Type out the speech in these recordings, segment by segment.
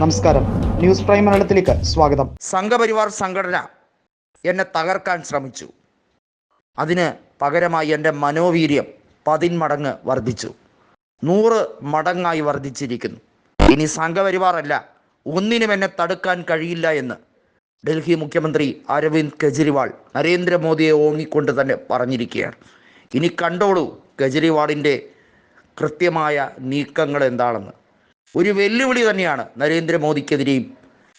നമസ്കാരം. News prime മലയാളത്തിലേക്ക് സ്വാഗതം. സംഘപരിവാർ സംഘടന എന്നെ തകർക്കാൻ ശ്രമിച്ചു. അതിന് പകരമായി എന്റെ മനോവീര്യം പതിന്മടങ്ങ് വർദ്ധിച്ചു. നൂറ് മടങ്ങായി വർദ്ധിച്ചിരിക്കുന്നു. ഇനി സംഘപരിവാറല്ല ഒന്നിനും എന്നെ തടുക്കാൻ കഴിയില്ല എന്ന് ഡൽഹി മുഖ്യമന്ത്രി അരവിന്ദ് കെജ്രിവാൾ നരേന്ദ്രമോദിയെ ഓങ്ങിക്കൊണ്ട് തന്നെ പറഞ്ഞിരിക്കുകയാണ്. ഇനി കണ്ടോളൂ കെജ്രിവാളിന്റെ കൃത്യമായ നീക്കങ്ങൾ എന്താണെന്ന്. ഒരു വെല്ലുവിളി തന്നെയാണ് നരേന്ദ്രമോദിക്കെതിരെയും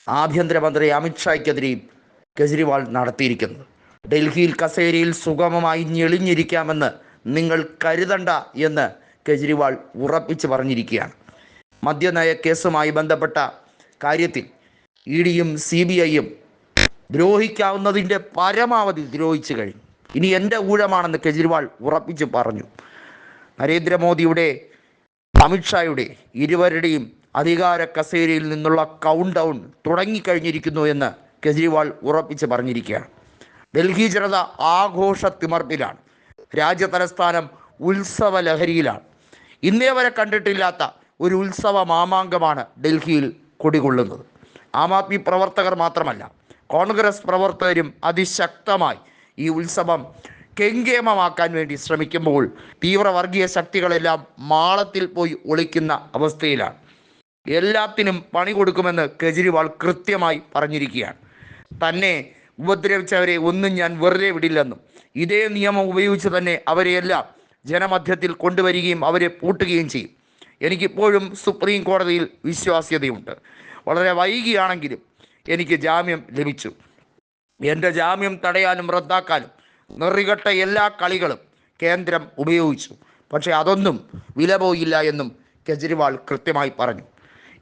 ആഭ്യന്തരമന്ത്രി അമിത്ഷായ്ക്കെതിരെയും കെജ്രിവാൾ നടത്തിയിരിക്കുന്നത്. ഡൽഹിയിൽ കസേരയിൽ സുഗമമായി ഞെളിഞ്ഞിരിക്കാമെന്ന് നിങ്ങൾ കരുതണ്ട എന്ന് കെജ്രിവാൾ ഉറപ്പിച്ച് പറഞ്ഞിരിക്കുകയാണ്. മദ്യനയ കേസുമായി ബന്ധപ്പെട്ട കാര്യത്തിൽ ഇ ഡിയും സി ബി ഐയും ദ്രോഹിക്കാവുന്നതിന്റെ പരമാവധി ദ്രോഹിച്ചു കഴിഞ്ഞു. ഇനി എന്റെ ഊഴമാണെന്ന് കെജ്രിവാൾ ഉറപ്പിച്ച് പറഞ്ഞു. നരേന്ദ്രമോദിയുടെ അമിത്ഷായുടെ ഇരുവരുടെയും അധികാര കസേരയിൽ നിന്നുള്ള കൗണ്ട് ഡൗൺ തുടങ്ങിക്കഴിഞ്ഞിരിക്കുന്നു എന്ന് കെജ്രിവാൾ ഉറപ്പിച്ച് പറഞ്ഞിരിക്കുകയാണ്. ഡൽഹി ജനത ആഘോഷ തിമർപ്പിലാണ്. രാജ്യതലസ്ഥാനം ഉത്സവ ലഹരിയിലാണ്. ഇന്നേ വരെ കണ്ടിട്ടില്ലാത്ത ഒരു ഉത്സവ മാമാങ്കമാണ് ഡൽഹിയിൽ കൊടികൊള്ളുന്നത്. ആം ആദ്മി പ്രവർത്തകർ മാത്രമല്ല കോൺഗ്രസ് പ്രവർത്തകരും അതിശക്തമായി ഈ ഉത്സവം കെങ്കേമമാക്കാൻ വേണ്ടി ശ്രമിക്കുമ്പോൾ തീവ്രവർഗീയ ശക്തികളെല്ലാം മാളത്തിൽ പോയി ഒളിക്കുന്ന അവസ്ഥയിലാണ്. എല്ലാത്തിനും പണി കൊടുക്കുമെന്ന് കെജ്രിവാൾ കൃത്യമായി പറഞ്ഞിരിക്കുകയാണ്. തന്നെ ഉപദ്രവിച്ചവരെ ഒന്നും ഞാൻ വെറുതെ വിടില്ലെന്നും ഇതേ നിയമം ഉപയോഗിച്ച് തന്നെ അവരെയെല്ലാം ജനമധ്യത്തിൽ കൊണ്ടുവരികയും അവരെ പൂട്ടുകയും ചെയ്യും. എനിക്കിപ്പോഴും സുപ്രീം കോടതിയിൽ വിശ്വാസ്യതയുണ്ട്. വളരെ വൈകിയാണെങ്കിലും എനിക്ക് ജാമ്യം ലഭിച്ചു. എന്റെ ജാമ്യം തടയാനും റദ്ദാക്കാനും നെറികെട്ട എല്ലാ കളികളും കേന്ദ്രം ഉപയോഗിച്ചു. പക്ഷേ അതൊന്നും വില പോയില്ല എന്നും കെജ്രിവാൾ കൃത്യമായി പറഞ്ഞു.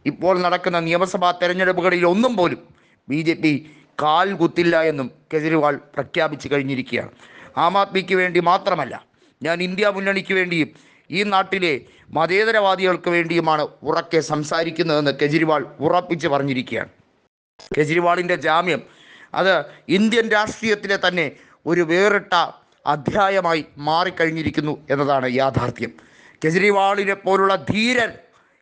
ഇപ്പോൾ നടക്കുന്ന നിയമസഭാ തെരഞ്ഞെടുപ്പുകളിൽ ഒന്നും പോലും ബി ജെ പി കാൽ കുത്തില്ല എന്നും കെജ്രിവാൾ പ്രഖ്യാപിച്ചു കഴിഞ്ഞിരിക്കുകയാണ്. ആം ആദ്മിക്ക് വേണ്ടി മാത്രമല്ല ഞാൻ ഇന്ത്യ മുന്നണിക്ക് വേണ്ടിയും ഈ നാട്ടിലെ മതേതരവാദികൾക്ക് വേണ്ടിയുമാണ് ഉറക്കെ സംസാരിക്കുന്നതെന്ന് കെജ്രിവാൾ ഉറപ്പിച്ച് പറഞ്ഞിരിക്കുകയാണ്. കെജ്രിവാളിന്റെ ജാമ്യം അത് ഇന്ത്യൻ രാഷ്ട്രീയത്തിലെ തന്നെ ഒരു വേറിട്ട അധ്യായമായി മാറിക്കഴിഞ്ഞിരിക്കുന്നു എന്നതാണ് യാഥാർത്ഥ്യം. കെജ്രിവാളിനെ പോലുള്ള ധീരൻ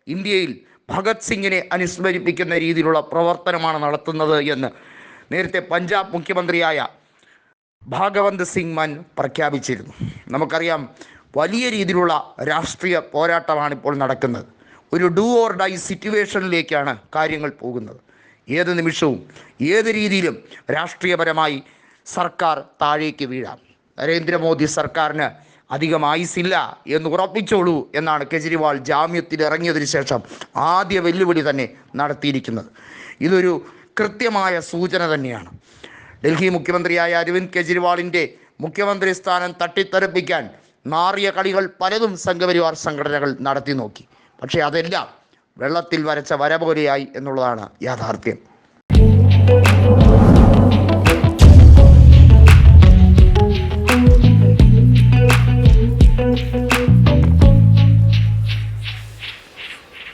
ഇന്ത്യയിൽ ഭഗത് സിംഗിനെ അനുസ്മരിപ്പിക്കുന്ന രീതിയിലുള്ള പ്രവർത്തനമാണ് നടത്തുന്നത് എന്ന് നേരത്തെ പഞ്ചാബ് മുഖ്യമന്ത്രിയായ ഭാഗവന്ത് സിംഗ് മൻ പ്രഖ്യാപിച്ചിരുന്നു. നമുക്കറിയാം വലിയ രീതിയിലുള്ള രാഷ്ട്രീയ പോരാട്ടമാണ് ഇപ്പോൾ നടക്കുന്നത്. ഒരു ഡു ഓർ ഡൈ സിറ്റുവേഷനിലേക്കാണ് കാര്യങ്ങൾ പോകുന്നത്. ഏത് നിമിഷവും ഏത് രീതിയിലും രാഷ്ട്രീയപരമായി സർക്കാർ താഴേക്ക് വീഴാം. നരേന്ദ്രമോദി സർക്കാരിന് അധികം ആയുസില്ല എന്ന് ഉറപ്പിച്ചോളൂ എന്നാണ് കെജ്രിവാൾ ജാമ്യത്തിൽ ഇറങ്ങിയതിനു ശേഷം ആദ്യ വെല്ലുവിളി തന്നെ നടത്തിയിരിക്കുന്നത്. ഇതൊരു കൃത്യമായ സൂചന തന്നെയാണ്. ഡൽഹി മുഖ്യമന്ത്രിയായ അരവിന്ദ് കെജ്രിവാളിന്റെ മുഖ്യമന്ത്രി സ്ഥാനം തട്ടിത്തെറിപ്പിക്കാൻ നാറിയ കളികൾ പലതും സംഘപരിവാർ സംഘടനകൾ നടത്തി നോക്കി. പക്ഷേ അതെല്ലാം വെള്ളത്തിൽ വരച്ച വര പോലെയായി എന്നുള്ളതാണ് യാഥാർത്ഥ്യം.